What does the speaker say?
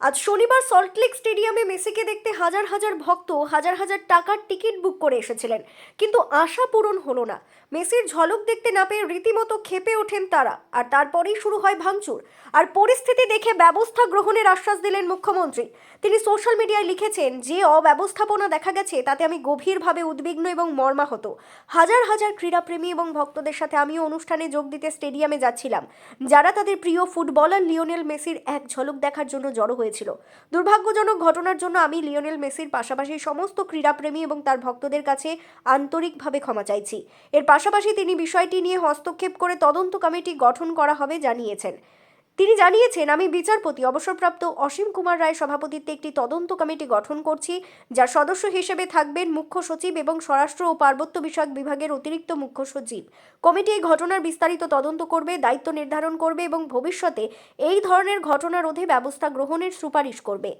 আজ শনিবার সল্টলেক স্টেডিয়ামে মেসিকে দেখতে হাজার হাজার ভক্ত, হাজার হাজার টাকার টিকিট বুক করে এসেছিলেন। কিন্তু আশা পূরণ হলো না। মেসির ঝলক দেখতে না পেয়ে রীতিমতো খেপে ওঠেন তারা। আর তারপরেই শুরু হয় ভাঙচুর। আর পরিস্থিতি দেখে ব্যবস্থা গ্রহণের আশ্বাস দিলেন মুখ্যমন্ত্রী। তিনি সোশ্যাল মিডিয়ায় লিখেছেন, যে অব্যবস্থাপনা দেখা গেছে, তাতে আমি গভীরভাবে উদ্বিগ্ন এবং মর্মাহত। হাজার হাজার ক্রীড়াপ্রেমী এবং ভক্তদের সাথে আমিও অনুষ্ঠানে যোগ দিতে স্টেডিয়ামে যাচ্ছিলাম। যারা তাদের প্রিয় ফুটবলার লিওনেল মেসির এক ঝলক দেখার জন্য জড়ো হয়েছিল। দুর্ভাগ্যজনক ঘটনার জন্য আমি লিওনেল মেসির পাশাপাশি সমস্ত ক্রীড়াপ্রেমী এবং তার ভক্তদের কাছে আন্তরিকভাবে ক্ষমা চাইছি। এর পাশাপাশি তিনি বিষয়টি নিয়ে হস্তক্ষেপ করে তদন্ত কমিটি গঠন করা হবে, জানিয়েছেন। তিনি জানিয়েছেন, আমি বিচারপতি, অবসরপ্রাপ্ত অসীম কুমার রায় সভাপতিত্বে একটি তদন্ত কমিটি গঠন করছি, যার সদস্য হিসেবে থাকবেন মুখ্য সচিব এবং স্বরাষ্ট্র ও পার্বত্য বিষয়ক বিভাগের অতিরিক্ত মুখ্য সচিব। কমিটি এই ঘটনার বিস্তারিত তদন্ত করবে, দায়িত্ব নির্ধারণ করবে এবং ভবিষ্যতে এই ধরনের ঘটনা রোধে ব্যবস্থা গ্রহণের সুপারিশ করবে।